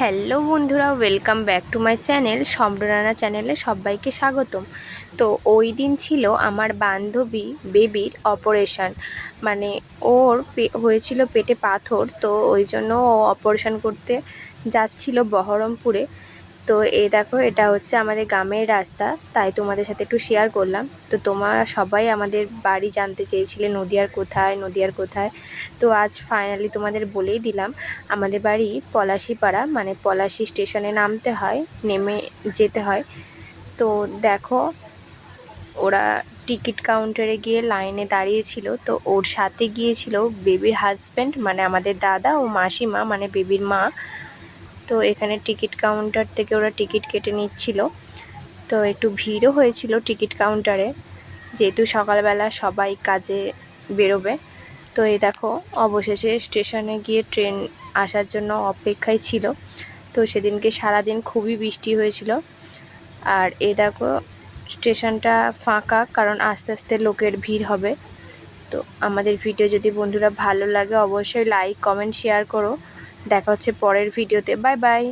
Hello বন্ধুরা welcome back to my channel সম্রানা চ্যানেলে সবাইকে স্বাগতম। তো ওই দিন ছিল আমার বান্ধবী বেবির অপারেশান মানে ওর হয়েছিল পেটে পাথর, তো ওই জন্য ও অপারেশান করতে যাচ্ছিল বহরমপুরে। তো এই দেখো, এটা হচ্ছে আমাদের গ্রামের রাস্তা। তাই তোমাদের সাথে একটু শেয়ার করলাম। তো তোমরা সবাই আমাদের বাড়ি জানতে চেয়েছিলে, নদিয়ার কোথায় নদিয়ার কোথায়। তো আজ ফাইনালি তোমাদের বলেই দিলাম, আমাদের বাড়ি পলাশিপাড়া মানে পলাশি স্টেশনে নামতে হয়, নেমে যেতে হয়। তো দেখো, ওরা টিকিট কাউন্টারে গিয়ে লাইনে দাঁড়িয়েছিল। তো ওর সাথে গিয়েছিল বেবির হাজব্যান্ড মানে আমাদের দাদা ও মাসিমা মানে বেবির মা। তো এখানে টিকিট কাউন্টার থেকে ওরা টিকিট কেটে নিচ্ছিল। তো একটু ভিড়ও হয়েছিল টিকিট কাউন্টারে। যেহেতু সকালবেলা সবাই কাজে বেরোবে, তো এই দেখো অবশেষে স্টেশনে গিয়ে ট্রেন আসার জন্য অপেক্ষায় ছিল। তো সেদিনকে সারাদিন খুবই বৃষ্টি হয়েছিল। আর এ দেখো স্টেশনটা ফাঁকা, কারণ আস্তে আস্তে লোকের ভিড় হবে। তো আমাদের ভিডিও যদি বন্ধুরা ভালো লাগে, অবশ্যই লাইক কমেন্ট শেয়ার করো। দেখা হচ্ছে পরের ভিডিওতে। Bye bye.